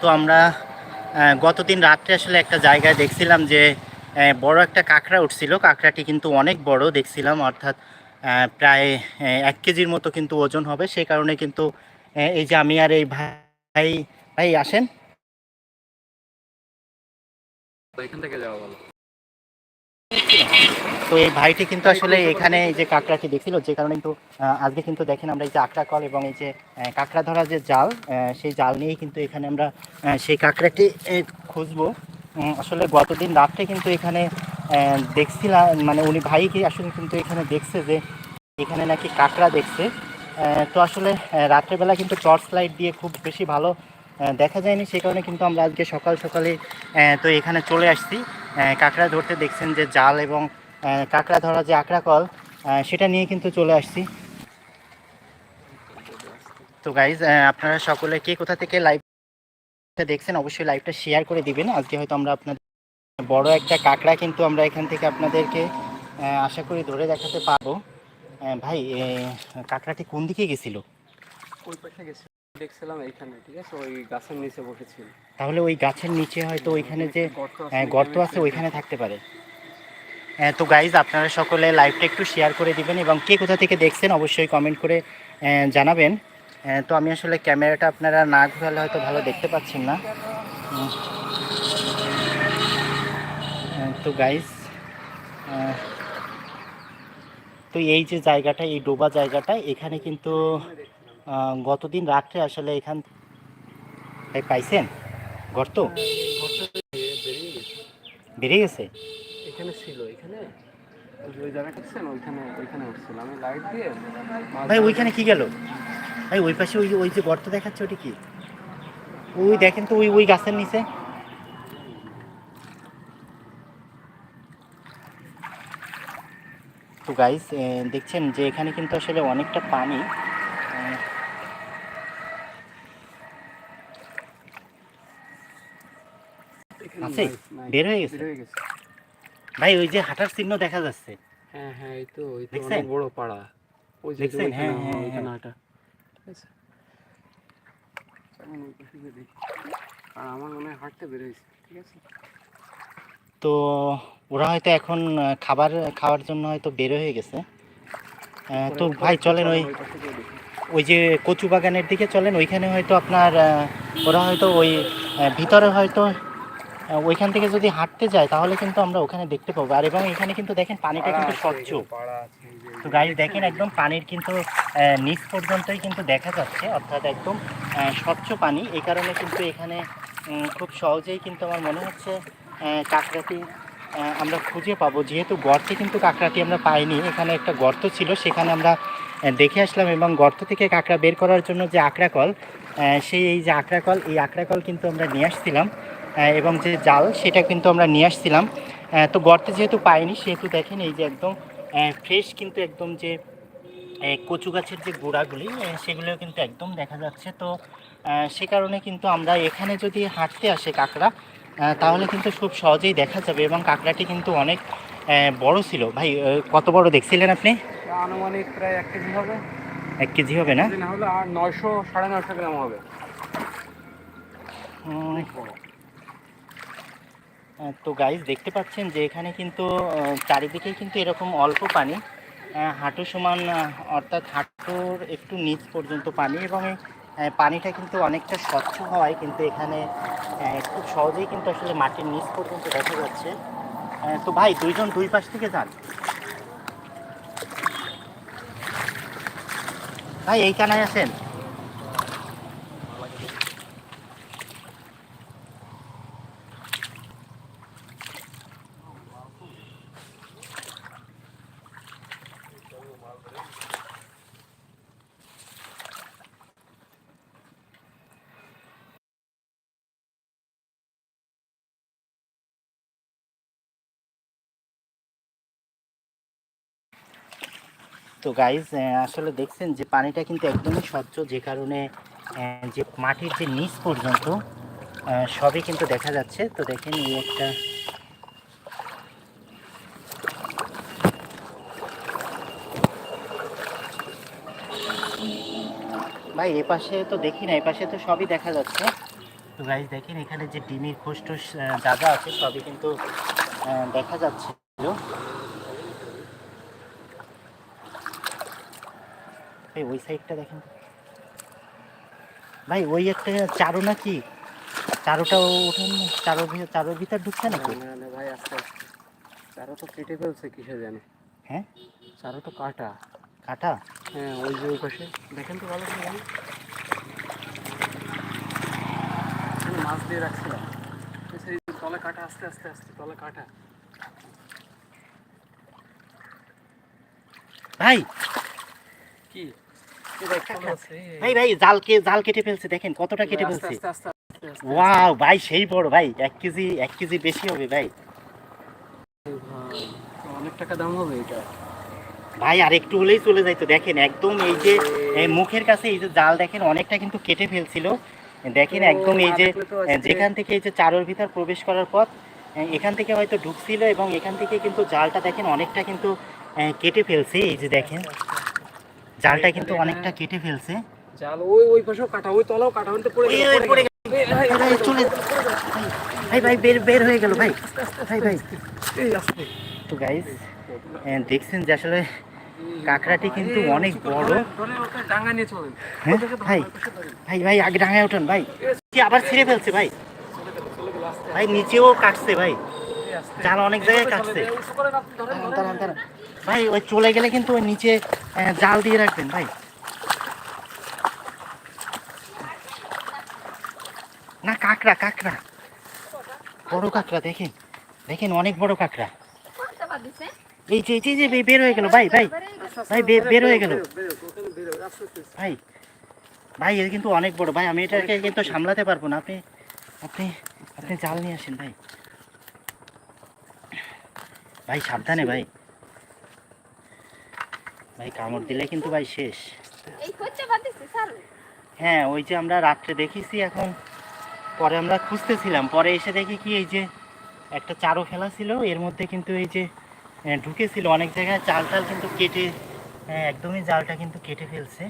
তো আমরা গত দিন রাত্রে আসলে একটা জায়গায় দেখছিলাম যে বড় একটা কাঁকড়া উঠছিল। কাঁকড়াটি কিন্তু অনেক বড় দেখছিলাম, অর্থাৎ প্রায় এক কেজির মতো কিন্তু ওজন হবে। সেই কারণে কিন্তু এই যে আমি আর এই ভাই ভাই আসেন। এখান থেকে যাওয়া তো এই ভাইটি কিন্তু আসলে এখানে এই যে কাঁকড়াটি দেখছিল, যে কারণে কিন্তু আজকে কিন্তু দেখেন আমরা এই যে আঁকড়া কল এবং এই যে কাঁকড়া ধরা যে জাল সেই জাল নিয়েই কিন্তু এখানে আমরা সেই কাঁকড়াটি খুঁজবো। আসলে গতদিন রাত্রে কিন্তু এখানে দেখছিলাম মানে উনি ভাই কি আসলে কিন্তু এখানে দেখছে যে, এখানে নাকি কাঁকড়া দেখছে। তো আসলে রাত্রেবেলা কিন্তু টর্চ লাইট দিয়ে খুব বেশি ভালো দেখা যায়নি সেই কারণে কিন্তু আমরা আজকে সকাল সকালে তো এখানে চলে আসছি। কাঁকড়া ধরতে দেখছেন যে জাল এবং কাঁকড়া ধরা যে আঁকড়া কল সেটা নিয়ে কিন্তু চলে আসছি। তো গাইজ আপনারা সকলে কে কোথা থেকে লাইভটা দেখছেন, অবশ্যই লাইভটা শেয়ার করে দিবেন। আজকে হয়তো আমরা আপনাদের বড় একটা কাঁকড়া কিন্তু আমরা এখান থেকে আপনাদেরকে আশা করি ধরে দেখাতে পারব। ভাই কাঁকড়াটি কোন দিকে গেছিল। দেখছিলাম এইখানে ঠিক আছে? ওই গাছের নিচে বসেছিল। তাহলে ওই গাছের নিচে হয়তো ওইখানে যে গর্ত গর্ত আছে ওইখানে থাকতে পারে। আহ, তো গাইজ আপনারা সকলে লাইভটা একটু শেয়ার করে দিবেন এবং কে কোথা থেকে দেখছেন অবশ্যই কমেন্ট করে জানাবেন। তো আমি আসলে ক্যামেরাটা আপনারা না ঘুরালে হয়তো ভালো দেখতে পাচ্ছেন না। তো গাইজ তো এই যে জায়গাটা এই ডোবা জায়গাটা এখানে কিন্তু গতদিন রাত্রে আসলে এখান পাইছেন? গর্ত বেরিয়ে গেছে। এখানে ছিল এখানে? ভাই ওইখানে কি গেল? ভাই ওই পাশে ওই ওই যে গর্ত দেখাচ্ছে ওটা কি? ওই দেখেন তো ওই ওই গাছের নিচে। তো গাইস দেখছেন যে এখানে কিন্তু আসলে অনেকটা পানি আহ, এখানে আছে? বের হয়ে গেছে? হয়ে ভাই ওই যে হাঁটার চিহ্ন দেখা যাচ্ছে হ্যাঁ হ্যাঁ এই তো ওই তো অনেক বড় পাড়া ওই যে দেখছেন? হ্যাঁ, হ্যাঁ, হ্যাঁ। হাঁটা ঠিক আছে চলুন ওই পাশে গিয়ে দেখি। আর আমার মনে হয় হাঁটতে বের হয়েছে ঠিক আছে তো ওরা হয়তো এখন খাবার খাওয়ার জন্য হয়তো বের হয়ে গেছে তো ভাই চলেন ওই ওই। ওই যে কচু বাগানের দিকে চলেন ওইখানে হয়তো আপনার ওরা হয়তো ওই ভিতরে হয়তো ওইখান থেকে যদি হাঁটতে যায় তাহলে কিন্তু আমরা ওখানে দেখতে পাবো। আর এবং এখানে কিন্তু দেখেন পানিটা কিন্তু স্বচ্ছ। তো গাইজ দেখেন একদম পানির কিন্তু নিচ পর্যন্তই কিন্তু দেখা যাচ্ছে অর্থাৎ একদম স্বচ্ছ পানি। এই কারণে কিন্তু এখানে খুব সহজেই কিন্তু আমার মনে হচ্ছে কাঁকড়াটি আমরা খুঁজে পাবো। যেহেতু গর্তে কিন্তু কাঁকড়াটি আমরা পাইনি এখানে একটা গর্ত ছিল সেখানে আমরা দেখে আসলাম এবং গর্ত থেকে কাঁকড়া বের করার জন্য যে আঁকড়া কল সেই এই যে আঁকড়া কল এই আঁকড়া কল কিন্তু আমরা নিয়ে আসছিলাম। এবং যে জাল সেটা কিন্তু আমরা নিয়ে আসছিলাম। তো গর্তে যেহেতু পাইনি সেহেতু দেখেন এই যে একদম ফ্রেশ কিন্তু একদম যে কচু গাছের যে গোড়াগুলি সেগুলো কিন্তু একদম দেখা যাচ্ছে। তো সে কারণে কিন্তু আমরা এখানে যদি হাঁটতে আসে কাঁকড়া তাহলে কিন্তু খুব সহজেই দেখা যাবে এবং কাঁকড়াটি কিন্তু অনেক বড় ছিল। ভাই কত বড় দেখছিলেন আপনি? আনুমানিক প্রায় এক কেজি হবে। এক কেজি হবে না? হলে আর নয়শো সাড়ে নয়শো গ্রাম হবে। অনেক বড়। তো গাইজ দেখতে পাচ্ছেন যে এখানে কিন্তু আহ, চারিদিকেই কিন্তু এরকম অল্প পানি হাঁটু সমান অর্থাৎ হাঁটুর একটু নিচ পর্যন্ত পানি এবং পানিটা কিন্তু অনেকটা স্বচ্ছ হওয়ায় কিন্তু এখানে খুব সহজেই কিন্তু আসলে মাটির নিচ পর্যন্ত দেখা যাচ্ছে। তো ভাই দুইজন দুই পাশ থেকে যান। ভাই এই কানায় আছেন তো গাইজ আসলে দেখছেন যে পানিটা কিন্তু একদমই স্বচ্ছ, যে কারণে যে মাটির যে নিচ পর্যন্ত সবই কিন্তু দেখা যাচ্ছে। তো দেখেন এই একটা ভাই, এ পাশে তো দেখি না, এ পাশে তো সবই দেখা যাচ্ছে। তো গাইজ দেখেন এখানে যে ডিমের খোস টোস যা আছে, সবই কিন্তু দেখা যাচ্ছে। এই ওই সাইডটা দেখেন ভাই ওই একটা চারো নাকি? চারুটা ওঠেন চারুর ভিতর চারুর ভিতর ঢুকছে নাকি? না না ভাই আস্তে আস্তে। চারো তো কেটে ফেলছে কিসে জানে? হ্যাঁ? চারো তো কাটা। কাটা? হ্যাঁ ওই যে ওই পাশে। দেখেন তো ভালো করে মাছ দিয়ে রাখছিলাম। সেই তলে কাটা আস্তে আস্তে আস্তে তলে কাটা। ভাই! কি? ভাই ভাই জাল কে জাল কেটে ফেলছে দেখেন কতটা কেটে ফেলছে। ওয়াও ভাই সেই বড় ভাই এক কেজি এক কেজি বেশি হবে ভাই। অনেক টাকা দাম হবে এটা। ভাই আর একটু হলেই চলে যাইতো দেখেন একদম এই যে মুখের কাছে এই যে জাল দেখেন অনেকটা কিন্তু কেটে ফেলছিল। দেখেন একদম এই যে যেখান থেকে এই যে চারোর ভিতর প্রবেশ করার পথ এখান থেকে হয়তো ঢুকছিল এবং এখান থেকে কিন্তু জালটা দেখেন অনেকটা কিন্তু কেটে ফেলছে এই যে দেখেন। জালটা কিন্তু অনেকটা কেটে ফেলছে। জাল ওই ওই পাশেও কাটা ওই তলাও কাটা ওই তো পড়ে পড়ে চলে ভাই ভাই বের বের হয়ে গেল ভাই। ভাই ভাই। তো গাইজ দেখছেন যে আসলে কাঁকড়াটি কিন্তু অনেক বড়। হ্যাঁ, ভাই। ভাই ভাই আগে ডাঙায় ওঠেন ভাই। কি আবার ছিঁড়ে ফেলছে ভাই। ভাই নিচেও কাটছে ভাই। জাল অনেক জায়গায় কাটছে। ভাই ওই চলে গেলে কিন্তু ওই নিচে জাল দিয়ে রাখবেন ভাই। না কাঁকড়া কাঁকড়া। বড় কাঁকড়া দেখেন। দেখেন অনেক বড় কাঁকড়া? এই যে এই যে, বে- বের হয়ে গেল ভাই ভাই। ভাই বে- বের হয়ে গেল। ভাই ভাই এটা কিন্তু অনেক বড়। ভাই আমি এটাকে কিন্তু সামলাতে পারব না। আপনি আপনি আপনি জাল নিয়ে আসেন ভাই। ভাই সাবধানে ভাই। ভাই কামড় দিলে কিন্তু ভাই শেষ। হ্যাঁ ওই যে আমরা রাত্রে দেখেছি এখন। পরে আমরা খুঁজতেছিলাম। পরে এসে দেখি কি এই যে একটা চারও ফেলা ছিল। এর মধ্যে কিন্তু এই যে ঢুকেছিল অনেক জায়গায়। চাল টাল কিন্তু কেটে হ্যাঁ, একদমই জালটা কিন্তু কেটে ফেলছে।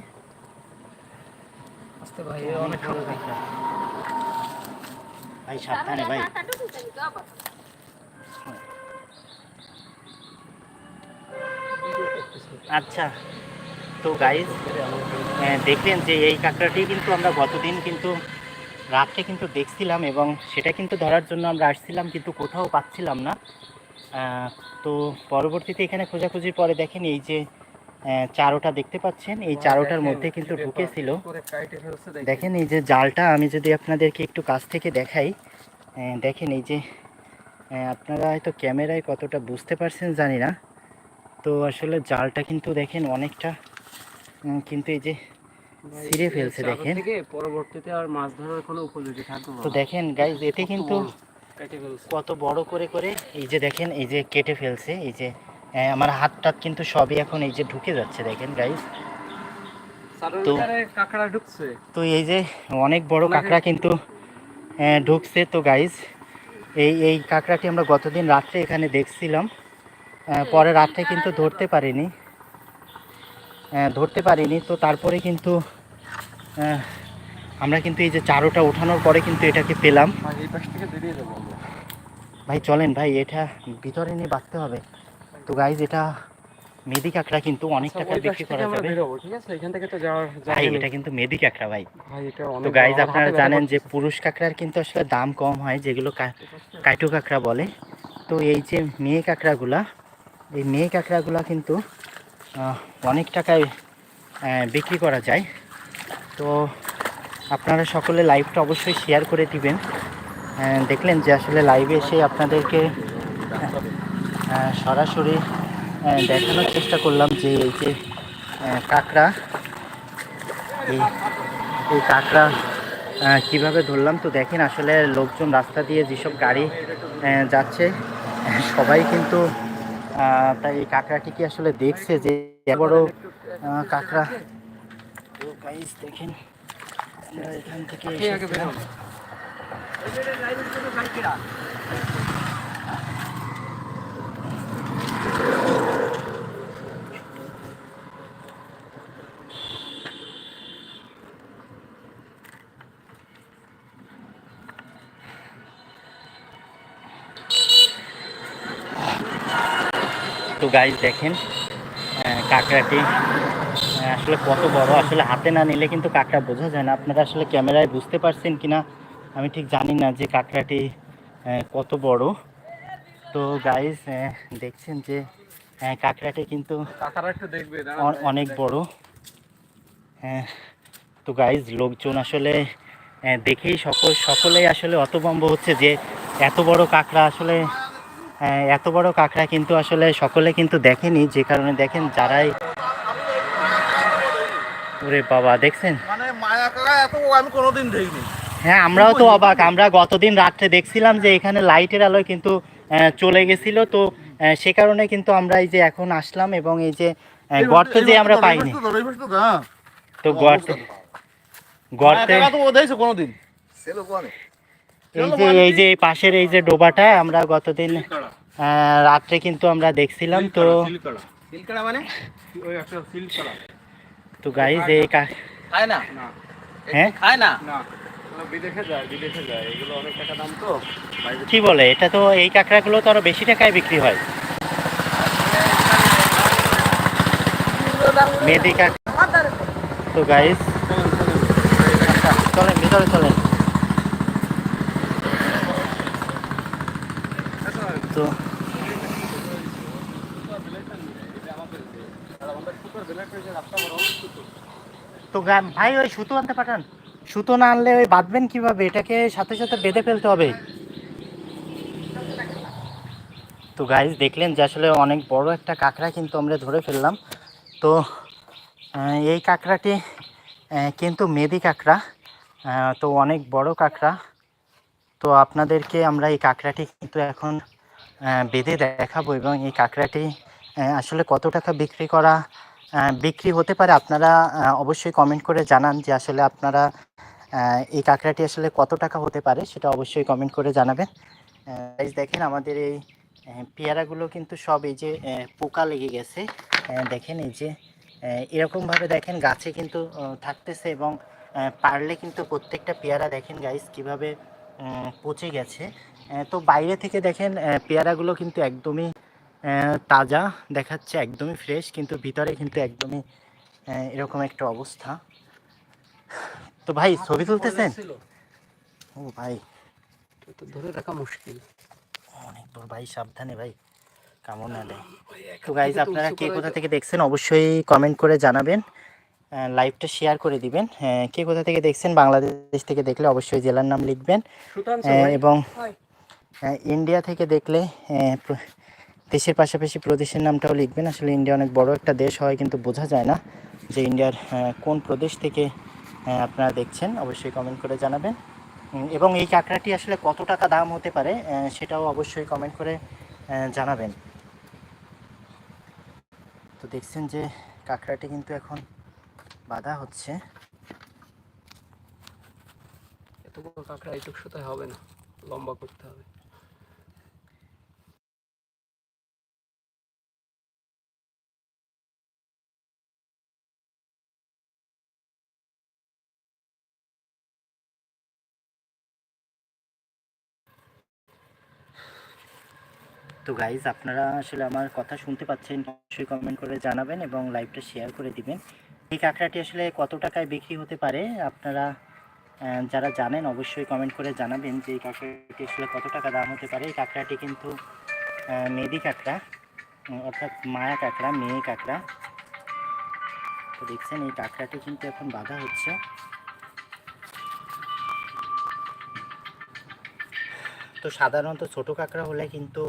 ভাই, অনেক। ভাই সাবধানে ভাই। আচ্ছা। তো গাইজ দেখলেন যে এই কাঁকড়াটি কিন্তু আমরা গতদিন কিন্তু রাত্রে কিন্তু দেখছিলাম এবং সেটা কিন্তু ধরার জন্য আমরা আসছিলাম কিন্তু কোথাও পাচ্ছিলাম না। তো পরবর্তীতে এখানে খোঁজাখুঁজির পরে দেখেন এই যে চারোটা দেখতে পাচ্ছেন। এই চারোটার মধ্যে কিন্তু ঢুকেছিল। দেখেন এই যে জালটা আমি যদি আপনাদেরকে একটু কাছ থেকে দেখাই দেখেন এই যে আপনারা হয়তো ক্যামেরায় কতটা বুঝতে পারছেন জানি না। তো আসলে জালটা কিন্তু দেখেন অনেকটা কিন্তু এই যে ছিঁড়ে ফেলছে দেখেন। পরবর্তীতে আর মাছ ধরার কোনো উপযোগী থাকবে তো দেখেন গাইজ এতে কিন্তু কত বড় করে করে এই যে দেখেন এই যে কেটে ফেলছে এই যে আমার হাত টাত কিন্তু সবই এখন এই যে ঢুকে যাচ্ছে দেখেন গাইজ তো- কাঁকড়া ঢুকছে। তো এই যে অনেক বড় কাঁকড়া কিন্তু ঢুকছে। তো গাইজ এই এই কাঁকড়াটি আমরা গতদিন রাত্রে এখানে দেখছিলাম। পরে রাত্রে কিন্তু ধরতে পারিনি। ধরতে পারিনি তো তারপরে কিন্তু আমরা কিন্তু এই যে চারোটা ওঠানোর পরে কিন্তু এটাকে পেলাম। ভাই চলেন ভাই এটা ভিতরে নিয়ে বাঁধতে হবে। তো গাইজ এটা মেদি কাঁকড়া কিন্তু অনেক আচ্ছা, টাকা বিক্রি করা যাবে। ঠিক আছে? এখান থেকে তো যাওয়ার ভাই এটা কিন্তু মেদি কাঁকড়া ভাই। তো গাইজ আপনারা জানেন যে পুরুষ কাঁকড়ার কিন্তু আসলে দাম কম হয় যেগুলো কা- কাইটো কাঁকড়া বলে। তো এই যে মেয়ে কাঁকড়াগুলা এই মেয়ে কাঁকড়াগুলা কিন্তু অনেক টাকায় বিক্রি করা যায়। তো আপনারা সকলে লাইভটা অবশ্যই শেয়ার করে দিবেন। দেখলেন যে আসলে লাইভে এসে আপনাদেরকে সরাসরি দেখানোর চেষ্টা করলাম যে এই যে কাঁকড়া, এই এই কাঁকড়া কীভাবে ধরলাম তো দেখেন আসলে লোকজন রাস্তা দিয়ে যেসব গাড়ি যাচ্ছে, সবাই কিন্তু তাই এই কাঁকড়াটি কি আসলে দেখছে যে বড় কাঁকড়া? দেখেন এখান থেকে গাইজ দেখেন কাঁকড়াটি আসলে কত বড় আসলে হাতে না নিলে কিন্তু কাঁকড়া বোঝা যায় না। আপনারা আসলে ক্যামেরায় বুঝতে পারছেন কিনা আমি ঠিক জানি না যে কাঁকড়াটি কত বড়। তো গাইজ দেখছেন যে কাঁকড়াটি কিন্তু অনেক বড়। হ্যাঁ তো গাইজ লোকজন আসলে দেখেই সকল সকলেই আসলে অতবম্ব হচ্ছে যে এত বড় কাঁকড়া আসলে এত বড় কাঁকড়া কিন্তু আসলে সকলে কিন্তু দেখেনি যে কারণে দেখেন যারাই ওরে বাবা দেখছেন? মানে মায়া কাকা এত আমি কোনোদিন দেখিনি। হ্যাঁ আমরাও তো অবাক। আমরা গতদিন রাত্রে দেখছিলাম যে এখানে লাইটের আলোয় কিন্তু চলে গেছিল। তো সে কারণে কিন্তু আমরা এই যে এখন আসলাম এবং এই যে গর্তে যে আমরা পাইনি। হ্যাঁ। তো গর্তে গর্তে তো ও দেখছ কোনোদিন। সেলো কোনে। এই যে এই যে পাশের এই যে ডোবাটা আমরা গতদিন রাত্রে কিন্তু আমরা দেখছিলাম তো মানে? ওই একটা সিলকড়া। তো গাইজ এই খায় না? না। হ্যাঁ? খায় না? না। ওগুলো বিদেশে যায় বিদেশে যায়। এগুলো অনেক টাকা দাম তো। বাইরে কি বলে এটা তো এই কাঁকড়াগুলো তো আরও বেশি টাকায় বিক্রি হয়। মেদি কাঁকড়া। তো গাইজ চলেন ভিতরে চলেন তো তো গা- ভাই, ওই সুতো আনতে পাঠান। সুতো না আনলে ওই বাঁধবেন কীভাবে? এটাকে সাথে সাথে বেঁধে ফেলতে হবে। তো গাইজ দেখলেন যে আসলে অনেক বড় একটা কাঁকড়া কিন্তু আমরা ধরে ফেললাম। তো এই কাঁকড়াটি কিন্তু মেদি কাঁকড়া। তো অনেক বড় কাঁকড়া। তো আপনাদেরকে আমরা এই কাঁকড়াটি কিন্তু এখন বেঁধে দেখাবো এবং এই কাঁকড়াটি আসলে কত টাকা বিক্রি করা বিক্রি হতে পারে, আপনারা অবশ্যই কমেন্ট করে জানান যে আসলে আপনারা এই কাঁকড়াটি আসলে কত টাকা হতে পারে, সেটা অবশ্যই কমেন্ট করে জানাবেন। দেখেন আমাদের এই পেয়ারাগুলো কিন্তু সব এই যে পোকা লেগে গেছে। দেখেন এই যে এরকমভাবে দেখেন গাছে কিন্তু থাকতেছে এবং পারলে কিন্তু প্রত্যেকটা পেয়ারা দেখেন গাইস কীভাবে পচে গেছে। তো বাইরে থেকে দেখেন পেয়ারাগুলো কিন্তু একদমই তাজা দেখাচ্ছে একদমই ফ্রেশ কিন্তু ভিতরে কিন্তু একদমই এরকম একটা অবস্থা। তো ভাই ছবি তুলতেছেন? ও ভাই। তো ধরে রাখা মুশকিল। অনেক দূর ভাই সাবধানে ভাই কামড় না দেয় তো গাইজ আপনারা কে কোথা থেকে দেখছেন অবশ্যই কমেন্ট করে জানাবেন। লাইভটা শেয়ার করে দিবেন। কে কোথা থেকে দেখছেন বাংলাদেশ থেকে দেখলে অবশ্যই জেলার নাম লিখবেন। এবং ইন্ডিয়া থেকে দেখলে দেশের পাশাপাশি প্রদেশের নামটাও লিখবেন। আসলে ইন্ডিয়া অনেক বড় একটা দেশ হয়, কিন্তু বোঝা যায় না যে ইন্ডিয়ার কোন প্রদেশ থেকে আপনারা দেখছেন। অবশ্যই কমেন্ট করে জানাবেন। এবং এই কাঁকড়াটি আসলে কত টাকা দাম হতে পারে সেটাও অবশ্যই কমেন্ট করে জানাবেন। তো দেখছেন যে কাঁকড়াটি কিন্তু এখন বাধা হচ্ছে। এত বড় কাঁকড়া এইটুক হবে না, লম্বা করতে হবে। তো গাইজ আপনারা আসলে আমার কথা শুনতে পাচ্ছেন, অবশ্যই কমেন্ট করে জানাবেন এবং লাইভটা শেয়ার করে দিবেন। এই কাঁকড়াটি আসলে কত টাকায় বিক্রি হতে পারে? আপনারা যারা জানেন, অবশ্যই কমেন্ট করে জানাবেন যে এই কাঁকড়াটি আসলে কত টাকা দাম হতে পারে। এই কাঁকড়াটি কিন্তু মেদি কাঁকড়া অর্থাৎ মায়া কাঁকড়া, মেয়ে কাঁকড়া। তো দেখছেন, এই কাঁকড়াটি কিন্তু এখন বাধা হচ্ছে। তো সাধারণত ছোট কাঁকড়া হলে কিন্তু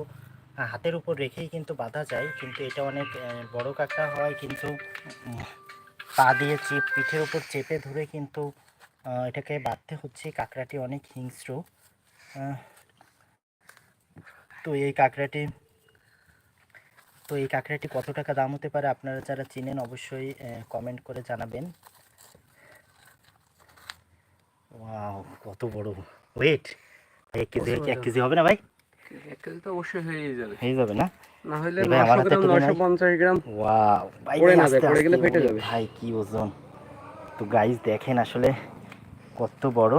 হাতের উপর রেখেই কিন্তু বাঁধা যায়, কিন্তু এটা অনেক বড় কাঁকড়া হয়, কিন্তু পা দিয়ে চেপ, পিঠের উপর চেপে ধরে কিন্তু এটাকে বাঁধতে হচ্ছে। কাঁকড়াটি অনেক হিংস্র। তো এই কাঁকড়াটি, তো এই কাঁকড়াটি কত টাকা দাম হতে পারে আপনারা যারা চিনেন অবশ্যই কমেন্ট করে জানাবেন। কত বড় ওয়েট এক কেজি এক কেজি হবে না ভাই? এক কেজি তো অবশ্যই হয়ে যাবে। হয়ে যাবে না? না হলে এবার আমার নশো হাতে গ্রাম তুলে নাই। নশো পঞ্চাশ গ্রাম ওয়াও ভাই পড়ে না যায়, পড়ে গেলে ফেটে যাবে। ভাই কি ওজন। তো গাইস দেখেন আসলে কত বড়।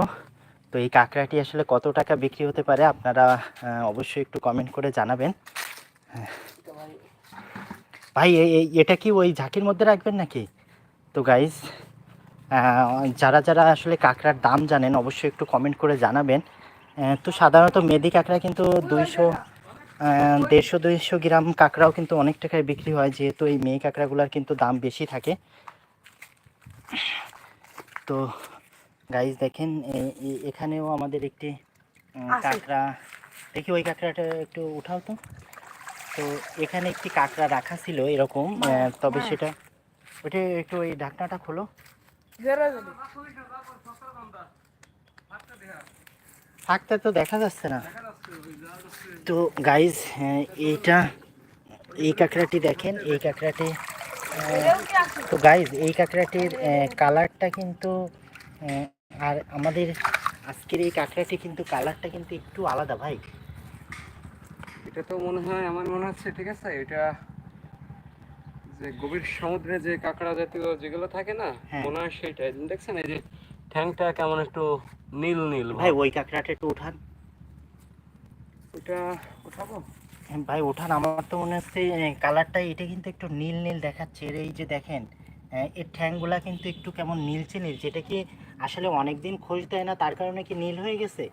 তো এই কাঁকড়াটি আসলে কত টাকা বিক্রি হতে পারে আপনারা অবশ্যই একটু কমেন্ট করে জানাবেন। ভাই এটা কি ওই ঝাঁকির মধ্যে রাখবেন নাকি? তো গাইজ যারা যারা আসলে কাঁকড়ার দাম জানেন অবশ্যই একটু কমেন্ট করে জানাবেন। তো সাধারণত মেদি কাঁকড়া কিন্তু দুইশো দেড়শো দুইশো গ্রাম কাঁকড়াও কিন্তু অনেক টাকায় বিক্রি হয় যেহেতু এই মেয়ে কাঁকড়াগুলোর কিন্তু দাম বেশি থাকে। তো গাইজ দেখেন এখানেও আমাদের একটি কাঁকড়া। দেখি ওই কাঁকড়াটা একটু উঠাও তো। তো এখানে একটি কাঁকড়া রাখা ছিল এরকম তবে সেটা ওটা একটু ওই ঢাকনাটা খোলো। থাকতে তো দেখা যাচ্ছে না। তো গাইজ এইটা এই কাঁকড়াটি দেখেন এই কাঁকড়াটি তো গাইজ এই কাঁকড়াটির কালারটা কিন্তু আর আমাদের আজকের এই কাঁকড়াটি কিন্তু কালারটা কিন্তু একটু আলাদা ভাই। এটা তো মনে হয় আমার মনে হচ্ছে ঠিক আছে এটা যে গভীর সমুদ্রে যে কাঁকড়া জাতীয় যেগুলো থাকে না হ্যাঁ। মনে হয় সেটা দেখছেন এই যে ঠ্যাংটা কেমন একটু নীল নীল ভাই ওই কাঁকড়াটা একটু উঠান ওটা উঠাবো হ্যাঁ, ভাই ওঠান। আমার তো মনে হচ্ছে কালারটা এটা কিন্তু একটু নীল নীল দেখাচ্ছে। এর এই যে দেখেন এর ঠ্যাংগুলা কিন্তু একটু কেমন নীলচে নীলচে এটা কি আসলে অনেক দিন খোঁজ দেয় না তার কারণে কি নীল হয়ে গেছে?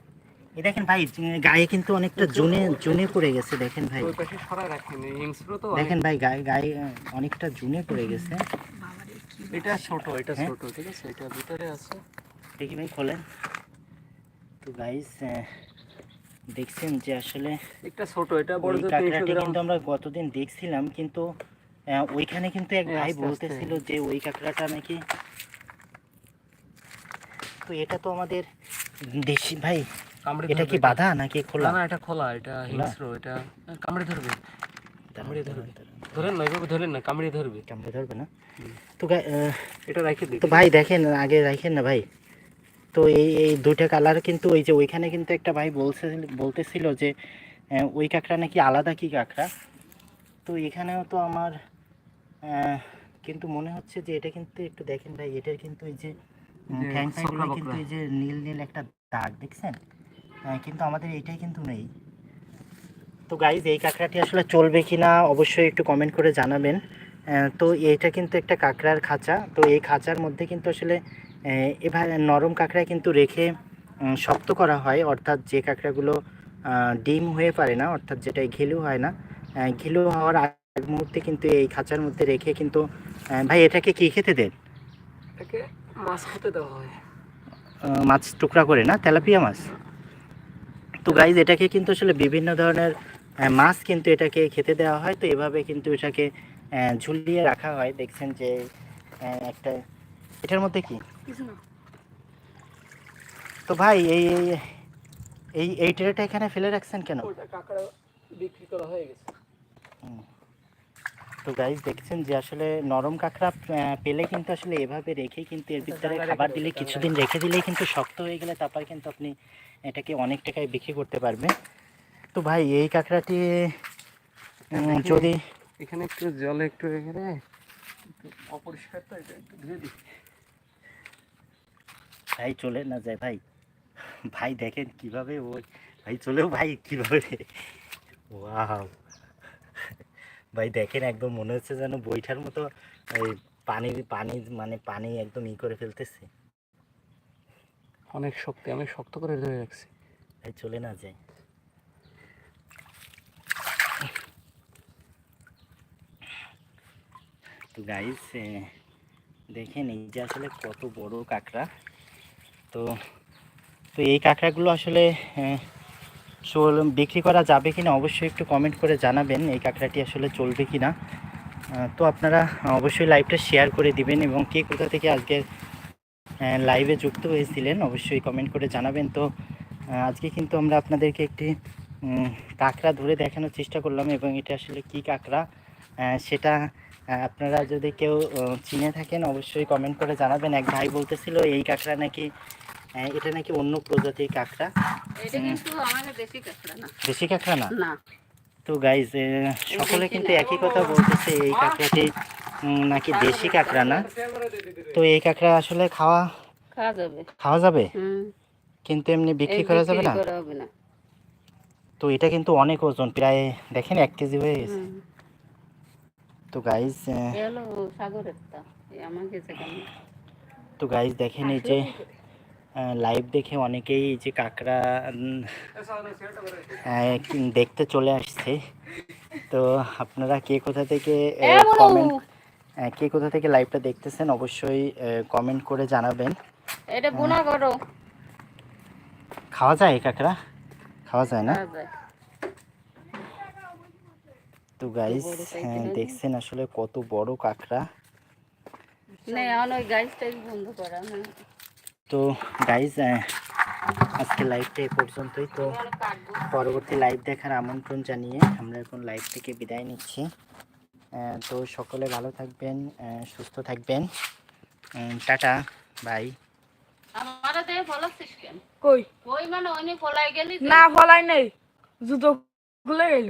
এই দেখেন ভাই গায়ে কিন্তু অনেকটা জুনে জুনে পড়ে গেছে দেখেন ভাই। ওই পাশে সরাই রাখেন এই হিংস্র তো দেখেন ভাই গায়ে গায়ে অনেকটা জুনে পড়ে গেছে। এটা ছোট এটা হ্যাঁ? ছোট ঠিক আছে? এটা ভিতরে আছে। দেখি ভাই খোলেন। তো গাইস দেখছেন যে আসলে একটা ছোট এটা বড় তো 300 কাঁকড়াটি গ্রাম। কিন্তু আমরা গতদিন দেখছিলাম কিন্তু ওইখানে কিন্তু এক ভাই। বলতেছিল যে ওই কাঁকড়াটা নাকি তো এটা তো আমাদের দেশি ভাই কামড়ে এটা কি বাধা নাকি খোলা? না এটা খোলা এটা হিংস্র এটা কামড়ে ধরবে। কামড়ে ধরবে। ধরেন। না এভাবে ধরেন না কামড়ে ধরবে। কামড়ে ধরবে না? তো আহ, এটা রেখে তো ভাই দেখেন আগে রাখেন না ভাই? তো এই এই দুইটা কালার কিন্তু ওই যে ওইখানে কিন্তু একটা ভাই বলছে বলতেছিল যে ওই কাঁকড়া নাকি আলাদা কি কাঁকড়া? তো এখানেও তো আমার কিন্তু মনে হচ্ছে যে এটা কিন্তু একটু দেখেন ভাই এটার কিন্তু এই যে ঠ্যাং কিন্তু এই যে নীল নীল একটা দাগ দেখছেন? কিন্তু আমাদের এইটাই কিন্তু নেই। তো গাইজ এই কাঁকড়াটি আসলে চলবে কি না অবশ্যই একটু কমেন্ট করে জানাবেন। তো এইটা কিন্তু একটা কাঁকড়ার খাঁচা। তো এই খাঁচার মধ্যে কিন্তু আসলে এভাবে নরম কাঁকড়া কিন্তু রেখে শক্ত করা হয় অর্থাৎ যে কাঁকড়াগুলো ডিম হয়ে পারে না অর্থাৎ যেটা ঘিলু হয় না ঘিলু হওয়ার আগ মুহূর্তে কিন্তু এই খাঁচার মধ্যে রেখে কিন্তু ভাই এটাকে কি খেতে দেন? এটাকে মাছ খেতে দেওয়া হয়। মাছ টুকরা করে না? তেলাপিয়া মাছ? তো গাইজ এটাকে কিন্তু আসলে বিভিন্ন ধরনের মাছ কিন্তু এটাকে খেতে দেওয়া হয় তো এভাবে কিন্তু এটাকে ঝুলিয়ে রাখা হয়। দেখছেন যে একটা এটার মধ্যে কি? তো ভাই এই এই- এই ট্রেটা এখানে ফেলে রাখছেন কেন? ওটা কাঁকড়া বিক্রি করা হয়ে গেছে। তো গাইজ দেখছেন যে আসলে নরম কাঁকড়া পেলে কিন্তু আসলে এভাবে রেখে কিন্তু এর ভিতরে খাবার দিলে কিছুদিন রেখে দিলেই কিন্তু শক্ত হয়ে গেলে তারপর কিন্তু আপনি এটাকে অনেক টাকায় বিক্রি করতে পারবেন। তো ভাই এই কাঁকড়াটি যদি এখানে একটু জলে একটু একটু অপরিষ্কার তো এটা একটু ধুয়ে দিই। ভাই চলে না যায় ভাই। ভাই দেখেন কীভাবে ওই ভাই চলেও ভাই কীভাবে? ওয়াও। ভাই দেখেন একদম মনে হচ্ছে যেন বইটার মতো ওই পানি পানি মানে পানি একদম ই করে ফেলতেছে। অনেক শক্তি আমি শক্ত করে ধরে রাখছি। ভাই চলে না যায়। তো গাইস দেখেন এই যে আসলে কত বড় কাঁকড়া। তো তো এই কাঁকড়াগুলো আসলে বিক্রি করা যাবে কিনা অবশ্যই একটু কমেন্ট করে জানাবেন এই কাঁকড়াটি আসলে চলবে কিনা। আহ, তো আপনারা অবশ্যই লাইভটা শেয়ার করে দিবেন এবং কে কোথা থেকে আজকে লাইভে যুক্ত হয়েছিলেন অবশ্যই কমেন্ট করে জানাবেন। তো আজকে কিন্তু আমরা আপনাদেরকে একটি কাঁকড়া ধরে দেখানোর চেষ্টা করলাম এবং এটা আসলে কি কাঁকড়া সেটা আপনারা যদি কেউ চিনে থাকেন অবশ্যই কমেন্ট করে জানাবেন। এক ভাই বলতেছিল এই কাঁকড়া নাকি আহ, এটা নাকি অন্য প্রজাতির কাঁকড়া। আমাদের দেশি কাঁকড়া না। তো গাইজ সকলে কিন্তু একই কথা বলতেছে এই কাঁকড়াটি নাকি দেশি কাঁকড়া না? তো এই কাঁকড়া আসলে খাওয়া খাওয়া যাবে। কিন্তু এমনি বিক্রি করা যাবে না? তো এটা কিন্তু অনেক ওজন প্রায় দেখেন এক কেজি হয়ে গেছে। তো গাইজ তা গাইজ দেখেন এই যে লাইভ দেখে অনেকেই এই যে কাঁকড়া দেখতে চলে আসছে। তো আপনারা কে কোথা থেকে কমেন্ট কে কোথা থেকে লাইভটা দেখতেছেন অবশ্যই কমেন্ট করে জানাবেন। এটা গুণা করো। খাওয়া যায় কাঁকড়া? খাওয়া যায় না। তো গাইস হ্যাঁ দেখছেন আসলে কত বড় কাঁকড়া। না এখন ওই গাছটাই বন্ধ করা না। তো গাইস আজকে লাইভটা এই পর্যন্তই। তো পরবর্তী লাইভ দেখার আমন্ত্রণ জানিয়ে আমরা এখন লাইভ থেকে বিদায় নিচ্ছি। তো সকলে ভালো থাকবেন সুস্থ থাকবেন। টাটা বাই মানে অনেক ফলাই গেলি না ফলাই নেই। জুতো খুলে গেল।